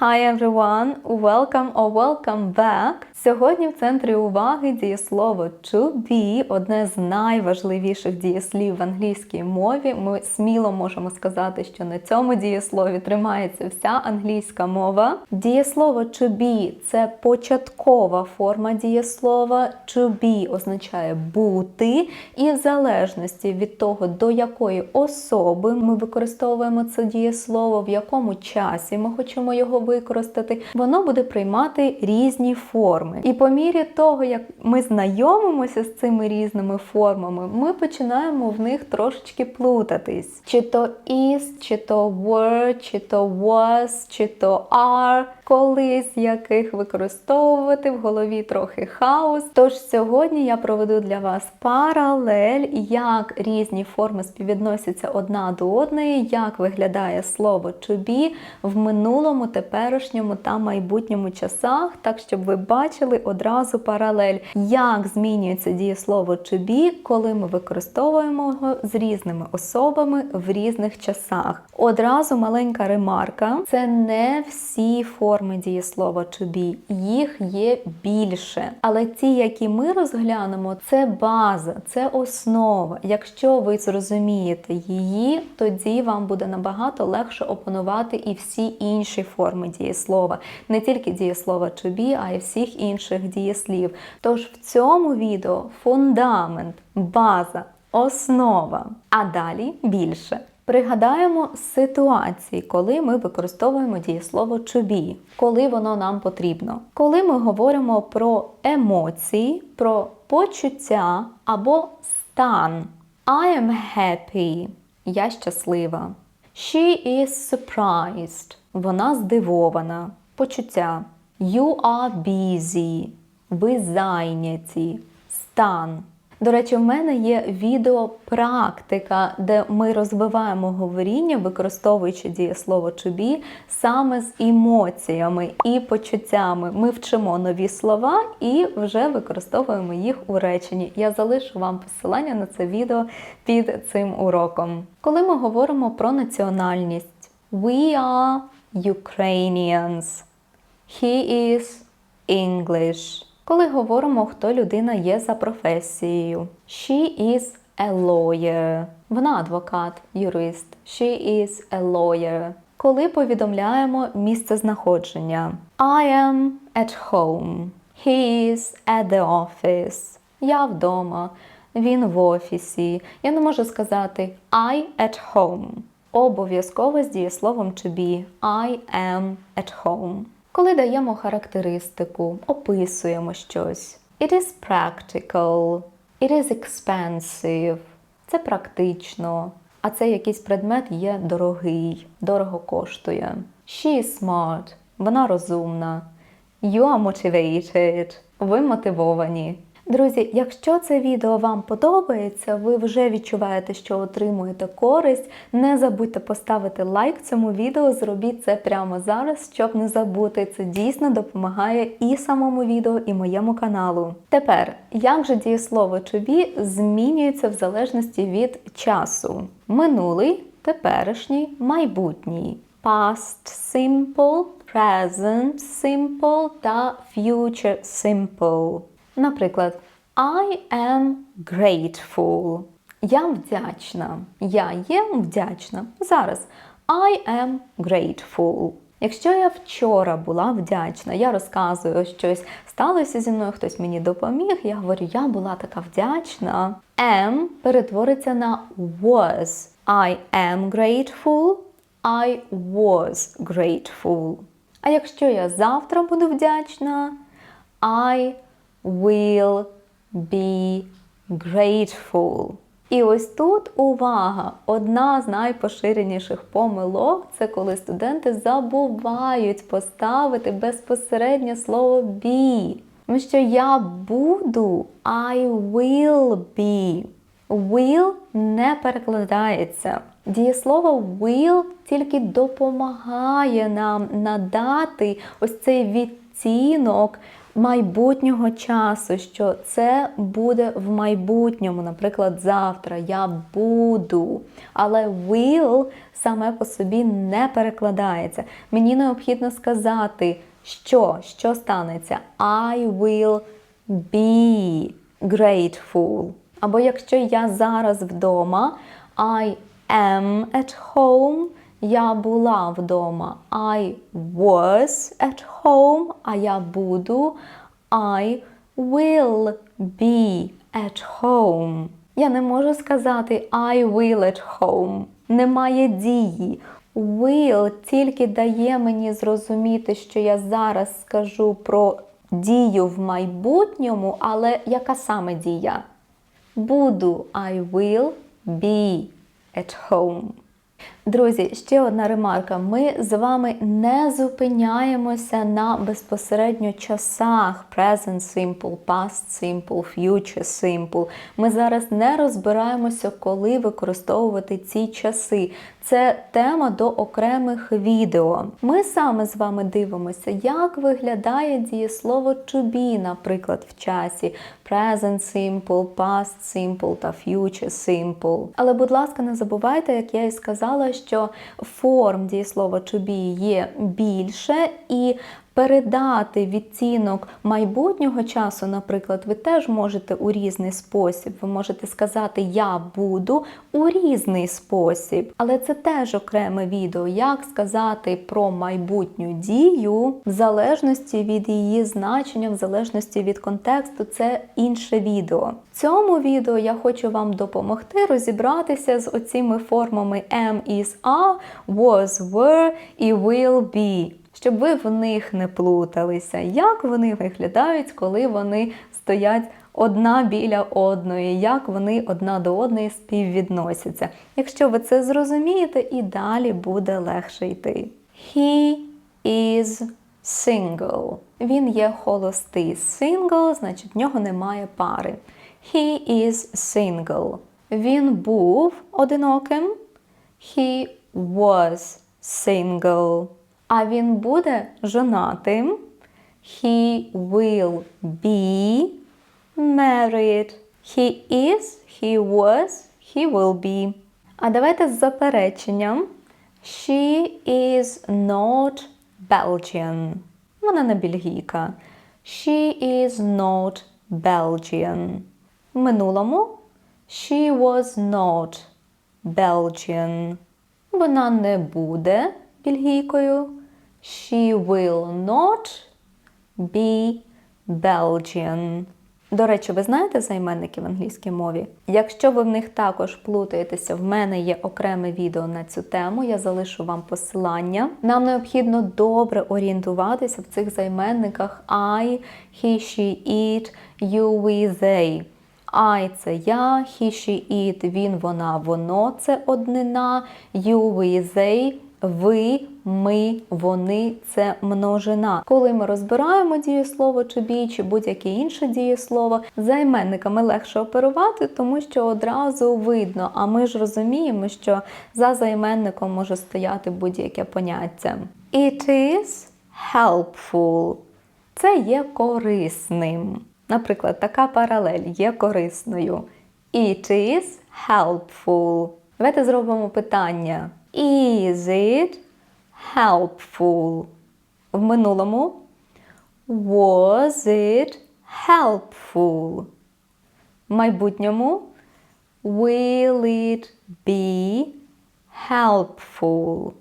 Hi everyone! Welcome or welcome back! Сьогодні в центрі уваги дієслово to be, одне з найважливіших дієслів в англійській мові. Ми сміло можемо сказати, що на цьому дієслові тримається вся англійська мова. Дієслово to be – це початкова форма дієслова. To be означає бути, і в залежності від того, до якої особи ми використовуємо це дієслово, в якому часі ми хочемо його використати, воно буде приймати різні форми. І по мірі того, як ми знайомимося з цими різними формами, ми починаємо в них трошечки плутатись. Чи то is, чи то were, чи то was, чи то are, колись яких використовувати в голові трохи хаос. Тож сьогодні я проведу для вас паралель, як різні форми співвідносяться одна до одної, як виглядає слово to be в минулому, теперішньому та майбутньому часах, так щоб ви бачили одразу паралель, як змінюється дієслово to be, коли ми використовуємо його з різними особами в різних часах. Одразу маленька ремарка: це не всі форми дієслова to be, їх є більше. Але ті, які ми розглянемо, це база, це основа. Якщо ви зрозумієте її, тоді вам буде набагато легше опанувати і всі інші форми дієслова, не тільки дієслова to be, а й всіх інших дієслів. Тож в цьому відео фундамент, база, основа, а далі більше. Пригадаємо ситуації, коли ми використовуємо дієслово to be, коли воно нам потрібно. Коли ми говоримо про емоції, про почуття або стан. I am happy. Я щаслива. She is surprised. Вона здивована. Почуття. You are busy. Ви зайняті. Стан. До речі, в мене є відеопрактика, де ми розвиваємо говоріння, використовуючи дієслово to be, саме з емоціями і почуттями. Ми вчимо нові слова і вже використовуємо їх у реченні. Я залишу вам посилання на це відео під цим уроком. Коли ми говоримо про національність, we are Ukrainians. He is English. Коли говоримо, хто людина є за професією. She is a lawyer. Вона адвокат, юрист. She is a lawyer. Коли повідомляємо місце знаходження. I am at home. He is at the office. Я вдома. Він в офісі. Я не можу сказати I at home. Обов'язково з дієсловом to be. I am at home. Коли даємо характеристику, описуємо щось. It is practical. It is expensive. Це практично. А це якийсь предмет є дорогий, дорого коштує. She is smart. Вона розумна. You are motivated. Ви мотивовані. Друзі, якщо це відео вам подобається, ви вже відчуваєте, що отримуєте користь. Не забудьте поставити лайк цьому відео, зробіть це прямо зараз, щоб не забути. Це дійсно допомагає і самому відео, і моєму каналу. Тепер, як же дієслово to змінюється в залежності від часу? Минулий, теперішній, майбутній. Past simple, present simple та future simple. Наприклад, I am grateful. Я вдячна. Я є вдячна. Зараз I am grateful. Якщо я вчора була вдячна, я розказую щось сталося зі мною, хтось мені допоміг, я говорю, я була така вдячна. Am перетвориться на was. I am grateful. I was grateful. А якщо я завтра буду вдячна, I will be grateful. І ось тут увага! Одна з найпоширеніших помилок це коли студенти забувають поставити безпосереднє слово be. Тому що я буду, I will be. Will не перекладається. Дієслово will тільки допомагає нам надати ось цей відтінок майбутнього часу, що це буде в майбутньому, наприклад, завтра я буду. Але will саме по собі не перекладається. Мені необхідно сказати, що, що станеться. I will be grateful. Або якщо я зараз вдома, I am at home. Я була вдома. I was at home, а я буду. I will be at home. Я не можу сказати I will at home. Немає дії. Will тільки дає мені зрозуміти, що я зараз скажу про дію в майбутньому, але яка саме дія? Буду I will be at home. Друзі, ще одна ремарка. Ми з вами не зупиняємося на безпосередньо часах present simple, past simple, future simple. Ми зараз не розбираємося, коли використовувати ці часи. Це тема до окремих відео. Ми саме з вами дивимося, як виглядає дієслово to be, наприклад, в часі present simple, past simple та future simple. Але, будь ласка, не забувайте, як я і сказала, що форм дієслова to be є більше і передати відтінок майбутнього часу, наприклад, ви теж можете у різний спосіб. Ви можете сказати Я буду у різний спосіб. Але це теж окреме відео, як сказати про майбутню дію в залежності від її значення, в залежності від контексту, це інше відео. В цьому відео я хочу вам допомогти розібратися з оціми формами am, is, are, was, were і will be щоб ви в них не плуталися, як вони виглядають, коли вони стоять одна біля одної, як вони одна до одної співвідносяться. Якщо ви це зрозумієте, і далі буде легше йти. He is single. Він є холостий. Single, значить, в нього немає пари. He is single. Він був одиноким. He was single. А він буде жонатим. He will be married. He is, he was, he will be. А давайте з запереченням. She is not Belgian. Вона не бельгійка. She is not Belgian. В минулому she was not Belgian. Вона не буде бельгійкою. She will not be Belgian. До речі, ви знаєте займенники в англійській мові? Якщо ви в них також плутаєтеся, в мене є окреме відео на цю тему, я залишу вам посилання. Нам необхідно добре орієнтуватися в цих займенниках I, he, she, it, you, we, they. I – це я, he, she, it, він, вона, воно це однина, you, we, they – ви, ми, вони це множина. Коли ми розбираємо дієслово to be чи будь-яке інше дієслово, займенниками легше оперувати, тому що одразу видно. А ми ж розуміємо, що за займенником може стояти будь-яке поняття. It is helpful. Це є корисним. Наприклад, така паралель є корисною. It is helpful. Давайте зробимо питання. Is it helpful? В минулому Was it helpful? В майбутньому Will it be helpful?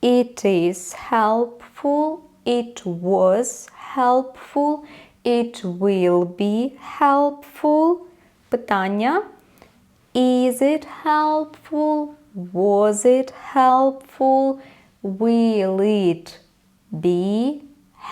It is helpful. It was helpful. It will be helpful. Питання. Is it helpful? Was it helpful? Will it be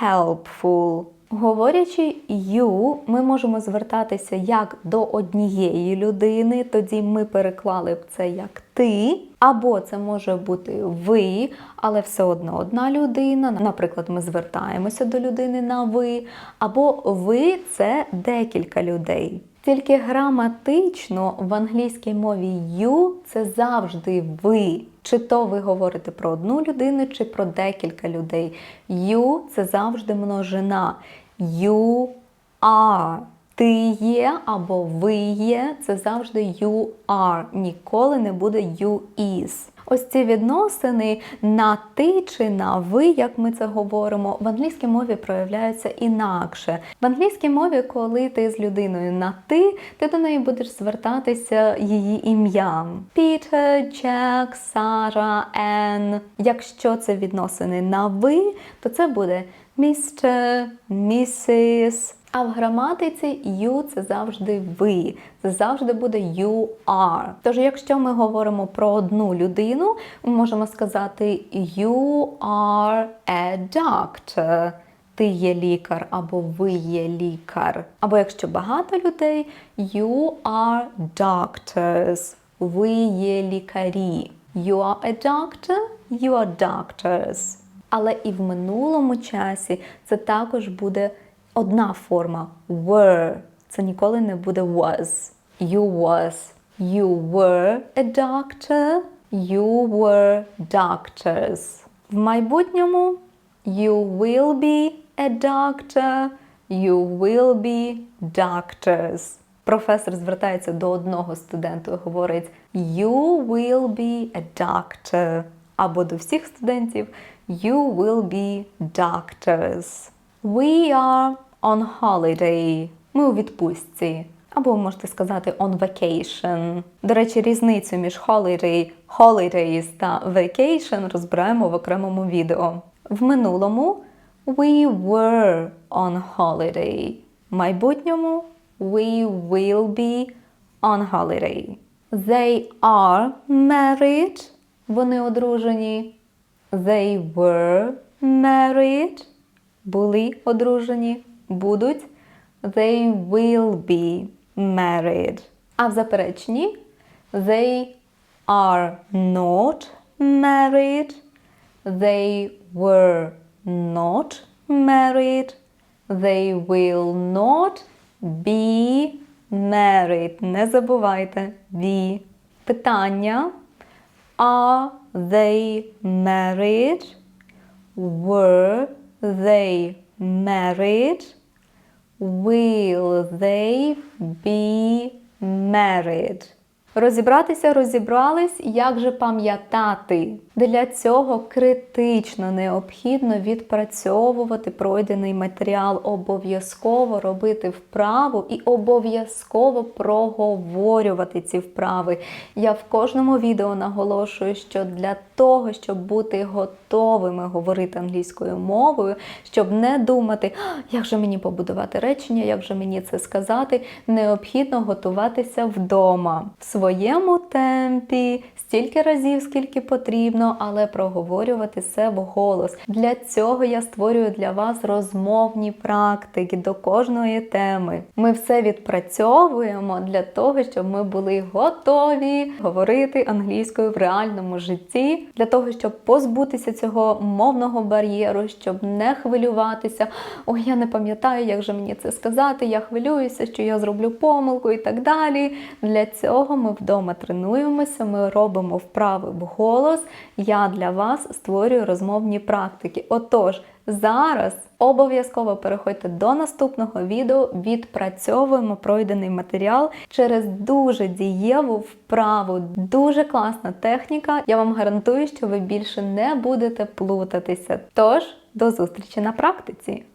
helpful? Говорячи you, ми можемо звертатися як до однієї людини, тоді ми переклали б це як ти, або це може бути ви, але все одно одна людина. Наприклад, ми звертаємося до людини на ви, або ви це декілька людей. Тільки граматично в англійській мові you це завжди ви. Чи то ви говорите про одну людину, чи про декілька людей. You – це завжди множина. you are. Ти є або ви є, це завжди you are. Ніколи не буде you is. Ось ці відносини на ти чи на ви, як ми це говоримо, в англійській мові проявляються інакше. В англійській мові, коли ти з людиною на ти, ти до неї будеш звертатися її ім'ям: Пітер, Джек, Сара, Енн. Якщо це відносини на ви, то це буде містер, місіс. А в граматиці you це завжди ви, це завжди буде you are. Тож, якщо ми говоримо про одну людину, ми можемо сказати you are a doctor. Ти є лікар або ви є лікар. Або якщо багато людей, you are doctors. Ви є лікарі. You are a doctor, you are doctors. Але і в минулому часі це також буде одна форма were. Це ніколи не буде was. You was. You were a doctor. You were doctors. В майбутньому you will be a doctor. You will be doctors. Професор звертається до одного студенту і говорить You will be a doctor. Або до всіх студентів You will be doctors. We are on holiday. Ми у відпустці. Або можете сказати on vacation. До речі, різницю між holiday, holidays та vacation розбираємо в окремому відео. В минулому we were on holiday. В майбутньому we will be on holiday. They are married. Вони одружені. They were married. Були одружені. Будуть. They will be married. А в запереченні they are not married. They were not married. They will not be married. Не забувайте be. Питання. Are they married? Were they married? Will they be married? Розібратися розібрались, як же пам'ятати. Для цього критично необхідно відпрацьовувати пройдений матеріал, обов'язково робити вправу і обов'язково проговорювати ці вправи. Я в кожному відео наголошую, що для того, щоб бути готовими говорити англійською мовою, щоб не думати, як же мені побудувати речення, як же мені це сказати, необхідно готуватися вдома в своєму темпі, стільки разів, скільки потрібно, але проговорювати це вголос. Для цього я створюю для вас розмовні практики до кожної теми. Ми все відпрацьовуємо для того, щоб ми були готові говорити англійською в реальному житті, для того, щоб позбутися цього мовного бар'єру, щоб не хвилюватися. Ой, я не пам'ятаю, як же мені це сказати. Я хвилююся, що я зроблю помилку і так далі. Для цього ми вдома тренуємося, ми робимо вправи в голос. Я для вас створюю розмовні практики. Отож, зараз обов'язково переходьте до наступного відео, відпрацьовуємо пройдений матеріал через дуже дієву вправу, дуже класна техніка. Я вам гарантую, що ви більше не будете плутатися. Тож, до зустрічі на практиці!